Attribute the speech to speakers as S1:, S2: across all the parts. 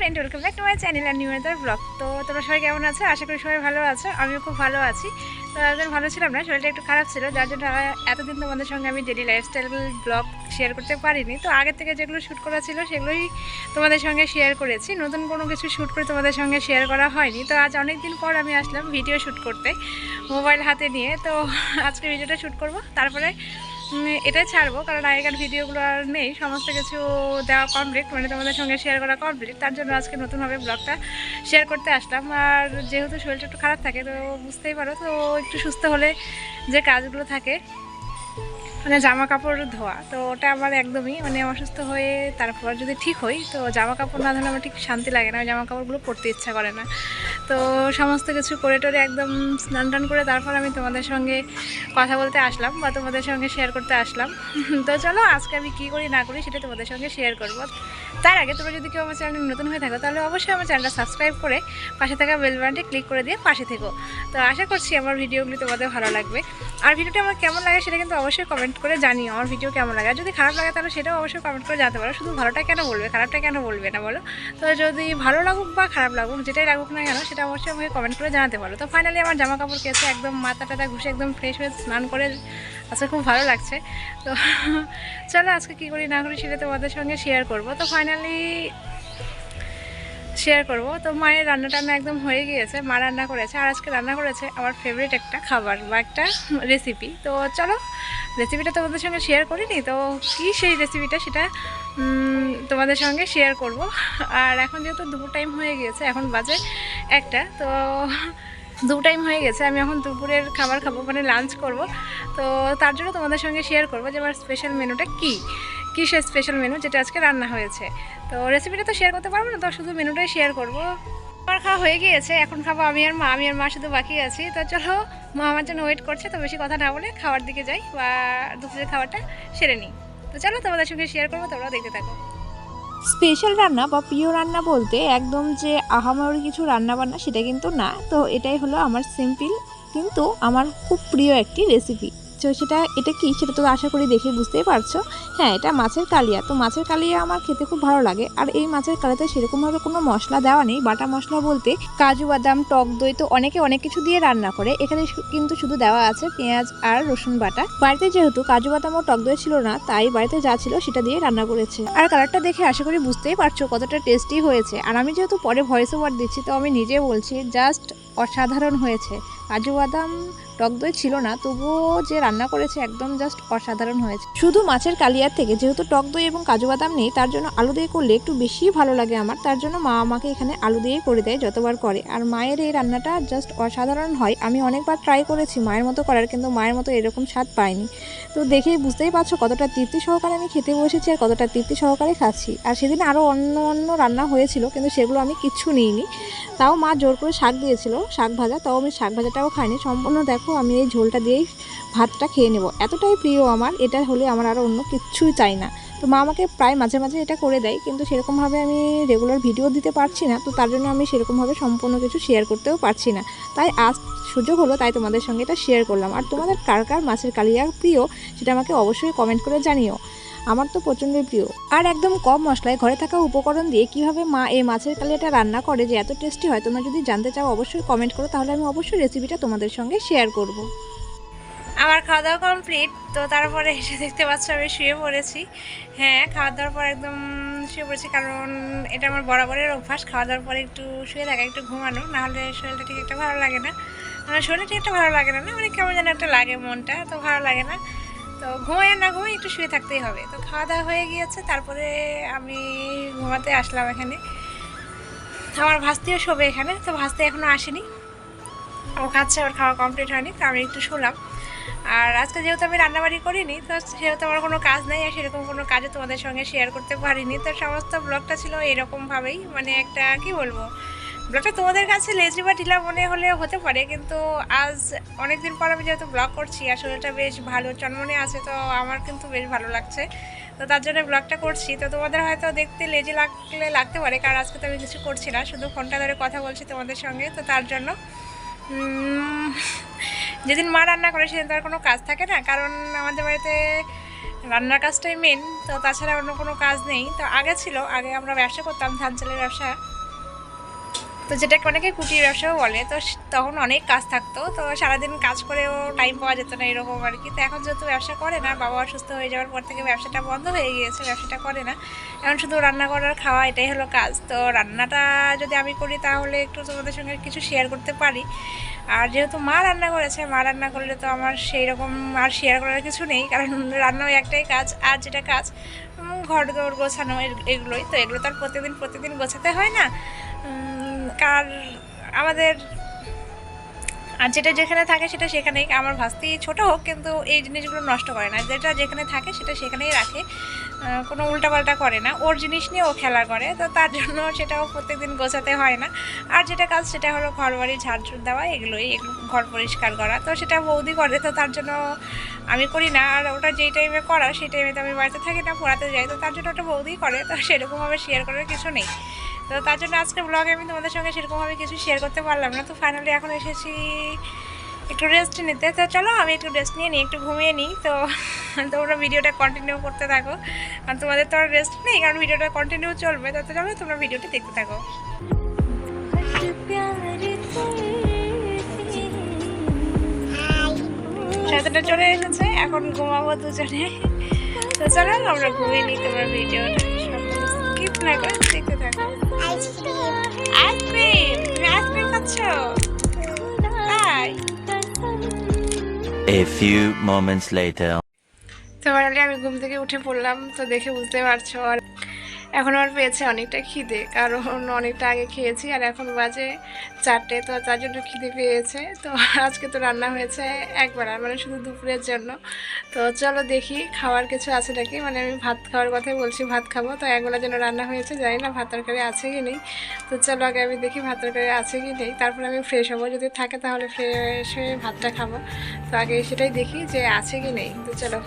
S1: Friend welcome back to my channel R new blog তো তোমরা সবাই কেমন আছো? আশা করি সবাই ভালো আছো, আমিও খুব ভালো আছি। তো একদিন ভালো ছিলাম না, শরীরটা একটু খারাপ ছিল, যার জন্য এতদিন তোমাদের সঙ্গে আমি ডেলি লাইফস্টাইল ব্লগ শেয়ার করতে পারিনি। তো আগের থেকে যেগুলো শ্যুট করা ছিল, সেগুলোই তোমাদের সঙ্গে শেয়ার করেছি। নতুন কোনো কিছু শ্যুট করে তোমাদের সঙ্গে শেয়ার করা হয়নি। তো আজ অনেক দিন পর আমি আসলাম ভিডিও শ্যুট করতে মোবাইল হাতে নিয়ে। তো আজকে ভিডিওটা শ্যুট করব, তারপরে এটাই ছাড়বো, কারণ আগেকার ভিডিওগুলো আর নেই। সমস্ত কিছু দেওয়া কমপ্লিট মানে তোমাদের সঙ্গে শেয়ার করা কমপ্লিট তার জন্য আজকে নতুনভাবে ব্লগটা শেয়ার করতে আসলাম। আর যেহেতু শরীরটা একটু খারাপ থাকে, তো বুঝতেই পারো, তো একটু সুস্থ হলে যে কাজগুলো থাকে মানে জামা কাপড় ধোয়া, তো ওটা আমার একদমই মানে অসুস্থ হয়ে তারপর যদি ঠিক হই, তো জামা কাপড় না ধরলে আমার ঠিক শান্তি লাগে না। জামা কাপড়গুলো পরতে ইচ্ছা করে না। তো সমস্ত কিছু করে টোরে একদম স্নান টান করে তারপর আমি তোমাদের সঙ্গে কথা বলতে আসলাম বা তোমাদের সঙ্গে শেয়ার করতে আসলাম। তো চলো আজকে আমি কী করি না করি সেটা তোমাদের সঙ্গে শেয়ার করব। তার আগে তোমরা যদি কেউ আমার চ্যানেল নতুন হয়ে থাকো, তাহলে অবশ্যই আমার চ্যানেলটা সাবস্ক্রাইব করে পাশে থাকা বেল বাটনটি ক্লিক করে দিয়ে পাশে থেকো। তো আশা করছি আমার ভিডিওগুলি তোমাদের ভালো লাগবে। আর ভিডিওটা আমার কেমন লাগে সেটা কিন্তু অবশ্যই কমেন্ট করে জানিও আমার ভিডিও কেমন লাগে। আর যদি খারাপ লাগে তাহলে সেটাও অবশ্যই কমেন্ট করে জানতে পারো। শুধু ভালোটা কেন বলবে, খারাপটা কেন বলবে না বলো। তো যদি ভালো লাগুক বা খারাপ লাগুক, যেটাই লাগুক না কেন সেটা অবশ্যই আমাকে কমেন্ট করে জানাতে পারো। তো ফাইনালি আমার জামা কাপড় কেছে একদম মাথা টাথা ঘুষে একদম ফ্রেশ হয়ে স্নান করে আজকে খুব ভালো লাগছে। তো চলো আজকে কী করি না করি সেটা তোমাদের সঙ্গে শেয়ার করব। তো ফাইনালি শেয়ার করব। তো মায়ের রান্না টান্না একদম হয়ে গিয়েছে। মা রান্না করেছে। আর আজকে রান্না করেছে আমার ফেভারিট একটা খাবার বা একটা রেসিপি তো চলো রেসিপিটা তোমাদের সঙ্গে শেয়ার করিনি। তো কী সেই রেসিপিটা সেটা তোমাদের সঙ্গে শেয়ার করব। আর এখন যেহেতু দুপুর টাইম হয়ে গিয়েছে, এখন বাজে একটা, তো দু টাইম হয়ে গেছে। আমি এখন দুপুরের খাবার খাব মানে লাঞ্চ করব। তো তার জন্য তোমাদের সঙ্গে শেয়ার করব যে আমার স্পেশাল মেনুটা কী। কী সে স্পেশাল মেনু যেটা আজকে রান্না হয়েছে? তো রেসিপিটা তো শেয়ার করতে পারব না, তো শুধু মেনুটাই শেয়ার করব। আমার খাওয়া হয়ে গিয়েছে, এখন খাব আমি আর মা, আমি আর মা শুধু বাকি আছি। তো চলো, মা আমার জন্য ওয়েট করছে, তো বেশি কথা না বলে খাওয়ার দিকে যাই বা দুপুরের খাবারটা সেরে নিই। তো চলো, তোমাদের সঙ্গে শেয়ার করব, তোমরাও দেখতে থাকো।
S2: স্পেশাল রান্না বা প্রিয় রান্না বলতে একদম যে আহামরি কিছু রান্না বান্না সেটা কিন্তু না। তো এটাই হলো আমার সিম্পল কিন্তু আমার খুব প্রিয় একটি রেসিপি তো সেটা, এটা কি? সেটা তো আশা করি দেখে বুঝতেই পারছ। হ্যাঁ এটা মাছের কালিয়া। তো মাছের কালিয়া আমার খেতে খুব ভালো লাগে। আর এই মাছের কালিয়াতে সেরকমভাবে কোনো মশলা দেওয়া নেই। বাটা মশলা বলতে কাজু, বাদাম, টক দই তো অনেকে অনেক কিছু দিয়ে রান্না করে। এখানে কিন্তু শুধু দেওয়া আছে পেঁয়াজ আর রসুন বাটা। বাড়িতে যেহেতু কাজু, বাদাম ও টক দই ছিল না, তাই বাড়িতে যা ছিল সেটা দিয়ে রান্না করেছে। আর কালারটা দেখে আশা করি বুঝতেই পারছ কতটা টেস্টি হয়েছে। আর আমি যেহেতু পরে ভয়েস ওভার দিচ্ছি, তো আমি নিজে বলছি জাস্ট অসাধারণ হয়েছে। কাজু বাদাম, টক দই ছিল না, তবুও যে রান্না করেছে একদম জাস্ট অসাধারণ হয়েছে। শুধু মাছের কালিয়ার থেকে, যেহেতু টক দই এবং কাজু বাদাম নেই, তার জন্য আলু দিয়ে করলে একটু বেশি ভালো লাগে আমার। তার জন্য মা আমাকে এখানে আলু দিয়ে করে দেয় যতবার করে। আর মায়ের এই রান্নাটা জাস্ট অসাধারণ হয়। আমি অনেকবার ট্রাই করেছি মায়ের মতো করার, কিন্তু মায়ের মতো এরকম স্বাদ পাইনি। তো দেখে বুঝতেই পারছ কতটা তৃপ্তি সহকারে আমি খেতে বসেছি আর কতটা তৃপ্তি সহকারে খাচ্ছি। আর সেদিন আরও অন্য অন্য রান্না হয়েছিল, কিন্তু সেগুলো আমি কিচ্ছু নিইনি। তাও মা জোর করে শাক দিয়েছিল, শাক ভাজা, তাও আমি শাক ভাজাটাও খাইনি। সম্পূর্ণ দেখো, আমি এই ঝোলটা দিয়েই ভাতটা খেয়ে নেব। এতটাই প্রিয় আমার, এটা হলে আমার আরও অন্য কিচ্ছুই চাই না। তো মা আমাকে প্রায় মাঝে মাঝে এটা করে দেয়, কিন্তু সেরকমভাবে আমি রেগুলার ভিডিও দিতে পারছি না, তো তার জন্য আমি সেরকমভাবে সম্পূর্ণ কিছু শেয়ার করতেও পারছি না। তাই আজ সুযোগ হলো, তাই তোমাদের সঙ্গে এটা শেয়ার করলাম। আর তোমাদের কার কার মাছের কালিয়া প্রিয়, সেটা আমাকে অবশ্যই কমেন্ট করে জানিও। আমার তো প্রচণ্ডই প্রিয়। আর একদম কম মশলায় ঘরে থাকা উপকরণ দিয়ে কীভাবে মা এই মাছের কালিয়াটা রান্না করে যে এত টেস্টি হয়, তোমরা যদি জানতে চাও অবশ্যই কমেন্ট করো, তাহলে আমি অবশ্যই রেসিপিটা তোমাদের সঙ্গে শেয়ার করব।
S1: আমার খাওয়া দাওয়া কমপ্লিট তো তারপরে এসে দেখতে পাচ্ছ আমি শুয়ে পড়েছি। হ্যাঁ খাওয়া দাওয়ার পর একদম শুয়ে পড়েছি কারণ এটা আমার বরাবরের অভ্যাস। খাওয়া দাওয়ার পরে একটু শুয়ে থাকা, একটু ঘুমানো, নাহলে শরীরটা ঠিক একটা ভালো লাগে না। মানে শরীরটা একটা ভালো লাগে না মানে কেমন যেন একটা লাগে মনটা তো ভালো লাগে না। তো ঘুমাই না ঘুমাই, একটু শুয়ে থাকতেই হবে। তো খাওয়া দাওয়া হয়ে গিয়েছে, তারপরে আমি ঘুমাতে আসলাম এখানে। আমার ভাস্তিও শোবে এখানে, তো ভাস্তি এখনও আসেনি। ও খাচ্ছে ওর খাওয়া কমপ্লিট হয়নি, তো আমি একটু শুলাম। আর আজকে যেহেতু আমি রান্নাবাড়ি করিনি, তো সেহেতু আমার কোনো কাজ নেই, আর সেরকম কোনো কাজও তোমাদের সঙ্গে শেয়ার করতে পারিনি। তো সমস্ত ব্লগটা ছিল এরকমভাবেই মানে একটা, কি বলব? ব্লগটা তোমাদের কাছে লেজি বা ঢিলা মনে হলে হতে পারে, কিন্তু আজ অনেক দিন পর আমি যেহেতু ব্লগ করছি শরীরটা বেশ ভালো চনমনে আছে, তো আমার কিন্তু বেশ ভালো লাগছে। তো তার জন্য ব্লগটা করছি। তো তোমাদের হয়তো দেখতে লেজি লাগলে লাগতে পারে, কারণ আজকে তো আমি কিছু করছি না, শুধু ফোনটা ধরে কথা বলছি তোমাদের সঙ্গে। তো তার জন্য যেদিন মা রান্না করে সেদিন তার কোনো কাজ থাকে না, কারণ আমাদের বাড়িতে রান্নার কাজটাই মেন তো তাছাড়া অন্য কোনো কাজ নেই। তো আগে ছিল, আগে আমরা ব্যবসা করতাম, ধান চালের ব্যবসা। তো যেটাকে অনেকে কুটির ব্যবসাও বলে, তো তখন অনেক কাজ থাকতো, তো সারাদিন কাজ করেও টাইম পাওয়া যেত না এরকম আর কি। তো এখন যেহেতু ব্যবসা করে না, বাবা অসুস্থ হয়ে যাওয়ার পর থেকে ব্যবসাটা বন্ধ হয়ে গিয়েছে, ব্যবসাটা করে না। এখন শুধু রান্না করার খাওয়া, এটাই হলো কাজ। তো রান্নাটা যদি আমি করি তাহলে একটু তোমাদের সঙ্গে কিছু শেয়ার করতে পারি। আর যেহেতু মা রান্না করেছে, মা রান্না করলে তো আমার সেই রকম আর শেয়ার করার কিছু নেই, কারণ রান্না ওই একটাই কাজ, আর যেটা কাজ ঘর দৌড় গোছানো এগুলোই। তো এগুলো তো আর প্রতিদিন প্রতিদিন গোছাতে হয় না। কার, আমাদের, আর যেটা যেখানে থাকে সেটা সেখানেই, আমার ভাস্তি ছোট হোক, কিন্তু এই জিনিসগুলো নষ্ট করে না। যেটা যেখানে থাকে সেটা সেখানেই রাখে কোনো উল্টাপাল্টা করে না। ওর জিনিস নিয়ে ও খেলা করে, তো তার জন্য সেটাও প্রত্যেকদিন গোছাতে হয় না। আর যেটা কাজ সেটা হলো ঘর বাড়ি ঝাড়ঝুড় দেওয়া, এগুলোই, এগুলো ঘর পরিষ্কার করা। তো সেটা বৌদি করে, তো তার জন্য আমি করি না। আর ওটা যেই টাইমে করা, সেই টাইমে তো আমি বাড়িতে থাকি না, পড়াতে যাই। তো তার জন্য ওটা বৌদি করে, তো সেরকমভাবে শেয়ার করার কিছু নেই। তো তার জন্য আজকে ব্লগে আমি তোমাদের সঙ্গে সেরকমভাবে কিছু শেয়ার করতে পারলাম না। তো ফাইনালি এখন এসেছি একটু রেস্ট নিতে। তো চলো আমি একটু রেস্ট নিয়ে নিই, একটু ঘুমিয়ে নিই। তো তোমরা ভিডিওটা কন্টিনিউ করতে থাকো। আর তোমাদের তো আর রেস্ট নেই, কারণ ভিডিওটা কন্টিনিউ চলবে। তো চলো তোমরা ভিডিওটি দেখতে থাকো। সাতটা চলে এসেছে, এখন ঘুমাবো দুজনে। তো চলো আমরা ঘুমিয়ে নিই তোমার ভিডিওটা। স্কিপ না করে দেখতে থাকো। আইসক্রিম আইসক্রিম তাই
S3: A few moments later.
S1: তো আমি ঘুম থেকে উঠে পড়লাম, তো দেখে বুঝতে পারছ এখন আমার পেয়েছে অনেকটা খিদে, কারণ অনেকটা আগে খেয়েছি আর এখন বাজে চারটে, তো তার জন্য খিদে পেয়েছে। তো আজকে তো রান্না হয়েছে একবার আর মানে শুধু দুপুরের জন্য। তো চলো দেখি খাওয়ার কিছু আছে নাকি? মানে আমি ভাত খাওয়ার কথাই বলছি, ভাত খাব। তো একবেলা যেন রান্না হয়েছে, জানি না ভাত তরকারি আছে কি নেই। তো চলো আগে আমি দেখি ভাত তরকারি আছে কি নেই। তারপর আমি ফ্রেশ হব, যদি থাকে তাহলে ফ্রেশ হয়ে ভাতটা খাব। তো আগে সেটাই দেখি যে আছে কি নেই। তো চলো।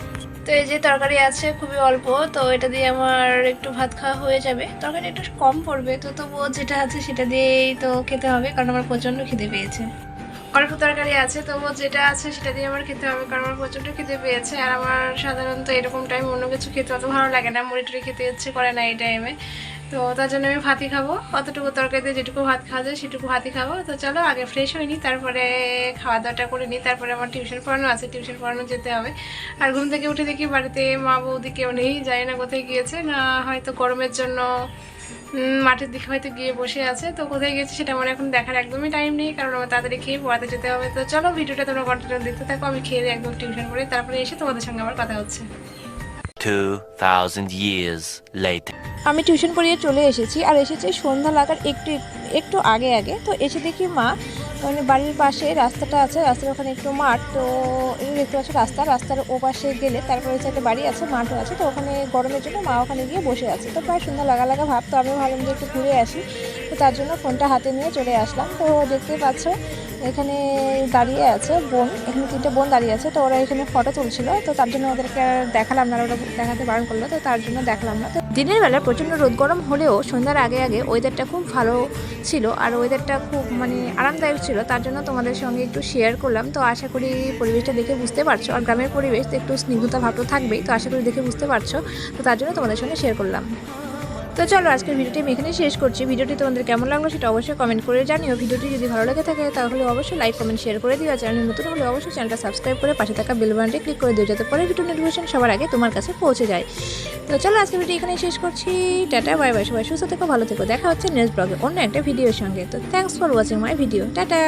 S1: তো এই যে তরকারি আছে খুবই অল্প, তো এটা দিয়ে আমার একটু ভাত খাওয়া হয়ে যাবে। তরকারি একটু কম পড়বে, তো তবুও যেটা আছে সেটা দিয়েই তো খেতে হবে, কারণ আমার প্রচণ্ড খিদে পেয়েছে। অল্প তরকারি আছে, তবুও যেটা আছে সেটা দিয়ে আমার খেতে হবে, কারণ আমার প্রচণ্ড খিদে পেয়েছে। আর আমার সাধারণত এরকম টাইম অন্য কিছু খেতে অত ভালো লাগে না মুড়ি টুড়ি খেতে ইচ্ছে করে না এই টাইমে তো তার জন্য আমি ভাতই খাব। অতটুকু তরকারি দিয়ে যেটুকু ভাত খাওয়া যায়, সেটুকু ভাতই খাব। তো চলো, আগে ফ্রেশ হয়ে নিই তারপরে খাওয়া দাওয়াটা করে নিই তারপরে আমার টিউশন পড়ানো আছে টিউশন পড়ানো যেতে হবে। আর ঘুম থেকে উঠে দেখি বাড়িতে মা বৌদি কেউ নেই, জানি না কোথায় গিয়েছে। না, হয়তো গরমের জন্য মাঠের দিকে হয়তো গিয়ে বসে আছে। তো কোথায় গেছে সেটা আমার এখন দেখার একদমই টাইম নেই, কারণ আমার তাড়াতাড়ি খেয়ে পড়াতে যেতে হবে। তো চলো, ভিডিওটা তোমরা কন্টিনিউ দেখতে থাকো, আমি খেয়ে একদম টিউশন পড়ে তারপরে এসে তোমাদের সঙ্গে আমার কথা হচ্ছে।
S3: 2,000 years later.
S2: আমি টিউশন পড়িয়ে চলে এসেছি আর এসেছি সন্ধ্যা লাগার একটু একটু আগে আগে। তো এসে দেখি মা মানে বাড়ির পাশে রাস্তাটা আছে রাস্তার ওখানে একটু মাঠ তো দেখতে পাচ্ছ রাস্তা রাস্তার ও পাশে গেলে তারপরে হচ্ছে একটা বাড়ি আছে মাঠও আছে তো ওখানে গরমের জন্য মা ওখানে গিয়ে বসে আছে। তো প্রায় সন্ধ্যা লাগা লাগা ভাব তো আমি ভাবলাম যে একটু ঘুরে আসি। তো তার জন্য ফোনটা হাতে নিয়ে চলে আসলাম। তো দেখতে পাচ্ছ এখানে দাঁড়িয়ে আছে বোন, এখানে তিনটে বোন দাঁড়িয়ে আছে, তো ওরা এখানে ফটো তুলছিল, তো তার জন্য ওদেরকে দেখালাম না ওরা দেখাতে বারণ করল, তো তার জন্য দেখলাম না। তো দিনের বেলা প্রচণ্ড রোদ গরম হলেও সন্ধ্যার আগে আগে ওয়েদারটা খুব ভালো ছিল, আর ওয়েদারটা খুব মানে আরামদায়ক ছিল, তার জন্য তোমাদের সঙ্গে একটু শেয়ার করলাম, তো আশা করি পরিবেশটা দেখে বুঝতে পারছ, আর গ্রামের পরিবেশ তো একটু স্নিগ্ধতা ভাব তো থাকবেই, তো আশা করি দেখে বুঝতে পারছ, তো তার জন্য তোমাদের সঙ্গে শেয়ার করলাম। তো চলো, আজকের ভিডিওটি আমি এখানে শেষ করছি। ভিডিওটি তোমাদের কেমন লাগল সেটা অবশ্যই কমেন্ট করে জানিও। ভিডিওটি যদি ভালো লেগে থাকে, তাহলে অবশ্যই লাইক কমেন্ট শেয়ার করে দিও। চ্যানেল নতুন হলে অবশ্যই চ্যানেলটা সাবস্ক্রাইব করে পাশে থাকা বেল বাটনটি ক্লিক করে দিও, যাতে পরে ভিডিও নোটিফিকেশন সবার আগে তোমার কাছে পৌঁছে যায়। তো চলো, আজকের ভিডিও এখানে শেষ করছি। টাটা বাই বাই সবাই সুস্থ থেকো, ভালো থেকো। দেখা হচ্ছে নেক্সট ব্লগে অন্য একটা ভিডিওর সঙ্গে। তো thanks for watching my video tata.